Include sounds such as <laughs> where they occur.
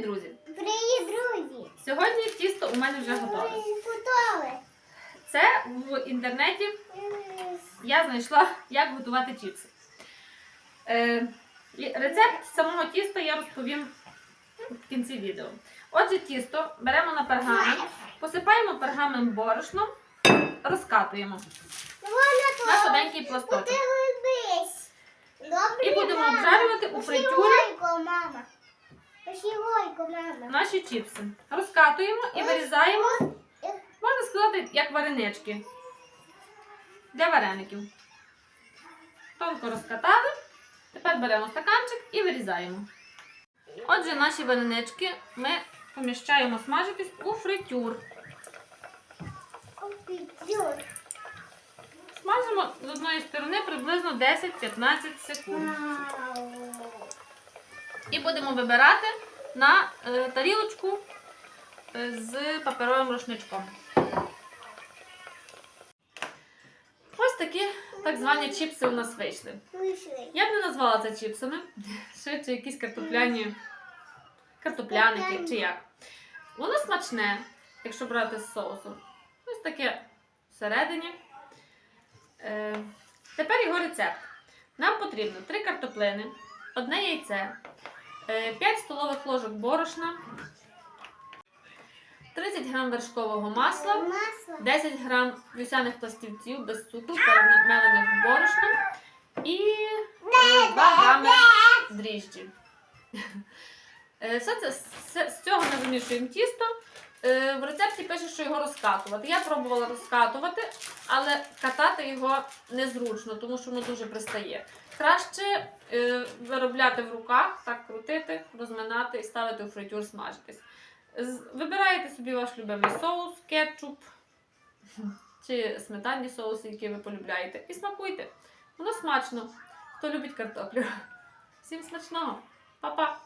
друзі! Привіт, друзі! Сьогодні тісто у мене вже готове. Готове. Це в інтернеті я знайшла, як готувати чіпси. Е, рецепт самого тіста я розповім в кінці відео. Отже, тісто беремо на пергамент, посипаємо пергамент борошном, розкатуємо на тоненький пласточок. І будемо обжарювати у фритюрі наші чіпси. Розкатуємо і вирізаємо, можна сказати, як варенички для вареників. Тонко розкатали. Тепер беремо стаканчик і вирізаємо. Отже, наші варенички ми поміщаємо смажитись у фритюр. Смажимо з одної сторони приблизно 10-15 секунд. І будемо вибирати на е, тарілочку е, з паперовим рушничком. Ось такі так звані чіпси у нас вийшли. Вийшли. Я б не назвала це чіпсами, <laughs> швидше якісь картопляні картопляники чи як. Воно смачне, якщо брати з соусом. Ось таке всередині. Е, тепер його рецепт. Нам потрібно 3 картоплини, одне яйце, 5 столових ложок борошна, 30 грам вершкового масла, 10 грам вівсяних пластівців без цукру, перемелених борошном і е, 2 грами дріжджі. Е, Все це, з цього ми замішуємо тісто. Е, В рецепті пише, що його розкатувати. Я пробувала розкатувати, але катати його незручно, тому що воно дуже пристає. Краще е, виробляти в руках, так крутити, розминати і ставити у фритюр смажитись. Вибираєте собі ваш любимий соус, кетчуп чи сметанні соуси, які ви полюбляєте, і смакуйте. Воно смачно. Хто любить картоплю. Всім смачного! Па-па!